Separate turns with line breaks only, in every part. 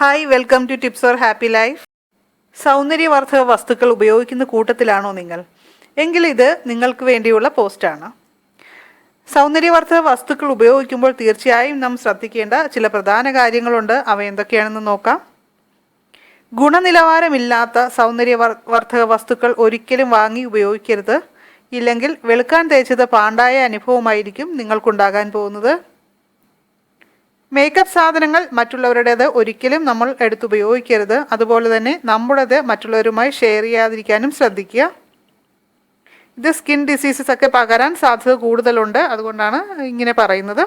Hi welcome to tips for happy life സൗന്ദര്യവർദ്ധക വസ്തുക്കൾ ഉപയോഗിക്കുന്ന കൂട്ടത്തിലാണോ നിങ്ങൾ? എങ്കിൽ ഇത് നിങ്ങൾക്ക് വേണ്ടിയുള്ള പോസ്റ്റാണ് സൗന്ദര്യവർദ്ധക വസ്തുക്കൾ ഉപയോഗിക്കുമ്പോൾ തീർച്ചയായും നാം ശ്രദ്ധിക്കേണ്ട ചില പ്രധാന കാര്യങ്ങളുണ്ട്. അവ എന്തൊക്കെയാണെന്ന് നോക്കാം. ഗുണനിലവാരമില്ലാത്ത സൗന്ദര്യ വർദ്ധക വസ്തുക്കൾ ഒരിക്കലും വാങ്ങി ഉപയോഗിക്കരുത്. ഇല്ലെങ്കിൽ വെളുക്കാൻ തേച്ചത് പാണ്ടായ അനുഭവമായിരിക്കും നിങ്ങൾക്കുണ്ടാകാൻ പോകുന്നത്. മേക്കപ്പ് സാധനങ്ങൾ മറ്റുള്ളവരുടേത് ഒരിക്കലും നമ്മൾ എടുത്തുപയോഗിക്കരുത് അതുപോലെ തന്നെ നമ്മുടേത് മറ്റുള്ളവരുമായി ഷെയർ ചെയ്യാതിരിക്കാനും ശ്രദ്ധിക്കുക. ഇത് സ്കിൻ ഡിസീസസ് ഒക്കെ പകരാൻ സാധ്യത കൂടുതലുണ്ട്. അതുകൊണ്ടാണ് ഇങ്ങനെ പറയുന്നത്.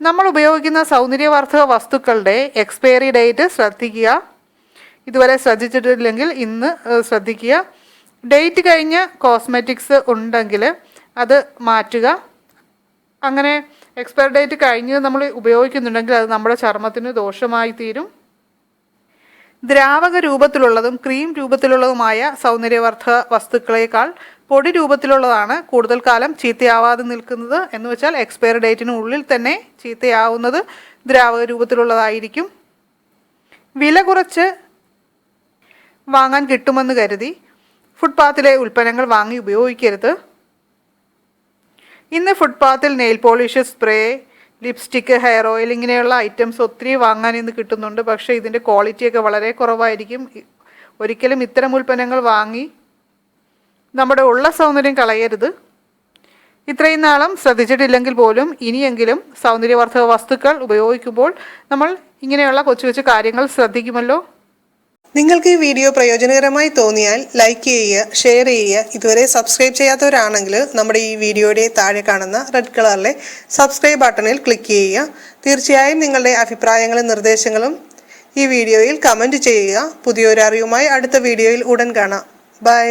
നമ്മൾ ഉപയോഗിക്കുന്ന സൗന്ദര്യവർദ്ധക വസ്തുക്കളുടെ എക്സ്പയറി ഡേറ്റ് ശ്രദ്ധിക്കുക. ഇതുവരെ ശ്രദ്ധിച്ചിട്ടില്ലെങ്കിൽ ഇന്ന് ശ്രദ്ധിക്കുക. ഡേറ്റ് കഴിഞ്ഞ കോസ്മെറ്റിക്സ് ഉണ്ടെങ്കിൽ അത് മാറ്റുക. അങ്ങനെ എക്സ്പയർ ഡേറ്റ് കഴിഞ്ഞ് നമ്മൾ ഉപയോഗിക്കുന്നുണ്ടെങ്കിൽ അത് നമ്മുടെ ചർമ്മത്തിന് ദോഷമായി തീരും. ദ്രാവക രൂപത്തിലുള്ളതും ക്രീം രൂപത്തിലുള്ളതുമായ സൗന്ദര്യവർദ്ധ വസ്തുക്കളേക്കാൾ പൊടി രൂപത്തിലുള്ളതാണ് കൂടുതൽ കാലം ചീത്തയാവാതെ നിൽക്കുന്നത്. എന്ന് വെച്ചാൽ എക്സ്പയറി ഡേറ്റിനുള്ളിൽ തന്നെ ചീത്തയാവുന്നത് ദ്രാവക രൂപത്തിലുള്ളതായിരിക്കും. വില കുറച്ച് വാങ്ങാൻ കിട്ടുമെന്ന് കരുതി. ഫുട്പാത്തിലെ ഉൽപ്പന്നങ്ങൾ വാങ്ങി ഉപയോഗിക്കരുത്. ഇന്ന് ഫുട്പാത്തിൽ nail polish spray lipstick hair oil ഇങ്ങനെയുള്ള ഐറ്റംസ് ഒത്തിരി വാങ്ങാൻ ഇന്ന് കിട്ടുന്നുണ്ട്. പക്ഷേ ഇതിന്റെ ക്വാളിറ്റിയൊക്കെ വളരെ കുറവായിരിക്കും. ഒരിക്കലും ഇത്തരം ഉൽപ്പന്നങ്ങൾ വാങ്ങി നമ്മുടെ ഉള്ള സൗന്ദര്യം കളയരുത്. ഇത്രയും നാളും ശ്രദ്ധിച്ചിട്ടില്ലെങ്കിൽ പോലും ഇനിയെങ്കിലും സൗന്ദര്യവർദ്ധക വസ്തുക്കൾ ഉപയോഗിക്കുമ്പോൾ നമ്മൾ ഇങ്ങനെയുള്ള കൊച്ചു കൊച്ചു കാര്യങ്ങൾ ശ്രദ്ധിക്കുമല്ലോ.
നിങ്ങൾക്ക് ഈ വീഡിയോ പ്രയോജനകരമായി തോന്നിയാൽ ലൈക്ക് ചെയ്യുക ഷെയർ ചെയ്യുക. ഇതുവരെ സബ്സ്ക്രൈബ് ചെയ്യാത്തവരാണെങ്കിൽ നമ്മുടെ ഈ വീഡിയോയുടെ താഴെ കാണുന്ന റെഡ് കളറിലെ സബ്സ്ക്രൈബ് ബട്ടണിൽ ക്ലിക്ക് ചെയ്യുക. തീർച്ചയായും നിങ്ങളുടെ അഭിപ്രായങ്ങളും നിർദ്ദേശങ്ങളും ഈ വീഡിയോയിൽ കമന്റ് ചെയ്യുക. പുതിയൊരു അറിവുമായി അടുത്ത വീഡിയോയിൽ ഉടൻ കാണാം. ബൈ